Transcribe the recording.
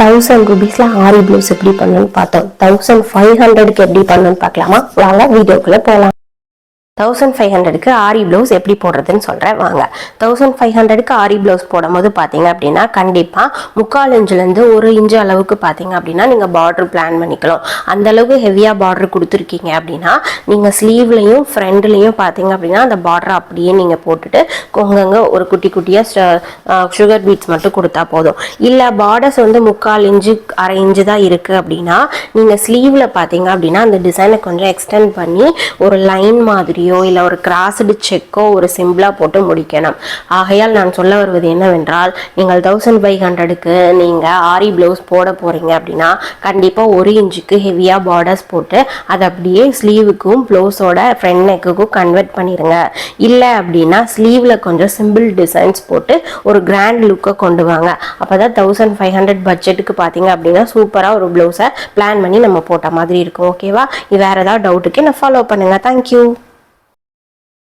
Thousand ருபீஸில் ஆரி blouse எப்படி பண்ணணும்னு பார்த்தோம். தௌசண்ட் ஃபைவ் ஹண்ட்ரடுக்கு எப்படி பண்ணணும்னு பார்க்கலாமா? வாங்க வீடியோக்குள்ளே போகலாம் தௌசண்ட் ஃபைவ் ஹண்ட்ரடுக்கு ஆரி ப்ளவுஸ் எப்படி போடுறதுன்னு சொல்கிறேன் வாங்க. தௌசண்ட் ஃபைவ் ஹண்ட்ரடுக்கு ஆரி ப்ளவுஸ் போடும்போது பார்த்தீங்க அப்படின்னா கண்டிப்பாக முக்கால் இன்ச்சுலேருந்து ஒரு இன்ச்சு அளவுக்கு பார்த்தீங்க அப்படின்னா நீங்கள் பார்டர் பிளான் பண்ணிக்கலாம். அந்த அளவுக்கு ஹெவியாக பார்டர் கொடுத்துருக்கீங்க அப்படின்னா நீங்கள் ஸ்லீவ்லையும் ஃப்ரண்ட்லேயும் பார்த்தீங்க அப்படின்னா அந்த பார்டர் அப்படியே நீங்கள் போட்டுட்டு கொங்கங்க ஒரு குட்டி குட்டியாக சுகர் பீட்ஸ் மட்டும் கொடுத்தா போதும். இல்லை பார்டர்ஸ் வந்து முக்கால் இன்ச்சு அரை இன்ச்சு தான் இருக்குது அப்படின்னா நீங்கள் ஸ்லீவில் பார்த்தீங்க அப்படின்னா அந்த டிசைனை கொஞ்சம் எக்ஸ்டெண்ட் பண்ணி ஒரு லைன் மாதிரியோ இல்லை ஒரு கிராஸ்டு செக்கோ ஒரு சிம்பிளாக போட்டு முடிக்கணும். ஆகையால் நான் சொல்ல வருவது என்னவென்றால் நீங்கள் தௌசண்ட் ஃபைவ் ஹண்ட்ரடுக்கு நீங்கள் ஆரி ப்ளவுஸ் போட போகிறீங்க அப்படின்னா கண்டிப்பாக ஒரு இன்ச்சுக்கு ஹெவியாக பார்டர்ஸ் போட்டு அதை அப்படியே ஸ்லீவுக்கும் ப்ளவுஸோட ஃப்ரண்ட் நெக்குக்கும் கன்வெர்ட் பண்ணிடுங்க இல்லை அப்படின்னா ஸ்லீவில் கொஞ்சம் சிம்பிள் டிசைன்ஸ் போட்டு ஒரு கிராண்ட் லுக்கை கொண்டு வாங்க. அப்போ தான் தௌசண்ட் ஃபைவ் ஹண்ட்ரட் பட்ஜெட்டுக்கு பார்த்தீங்க அப்படின்னா சூப்பராக ஒரு ப்ளவுஸை பிளான் பண்ணி நம்ம போட்ட மாதிரி இருக்கும். ஓகேவா வேறு ஏதாவது டவுட்டுக்கு என்ன ஃபாலோ பண்ணுங்கள் தேங்க்யூ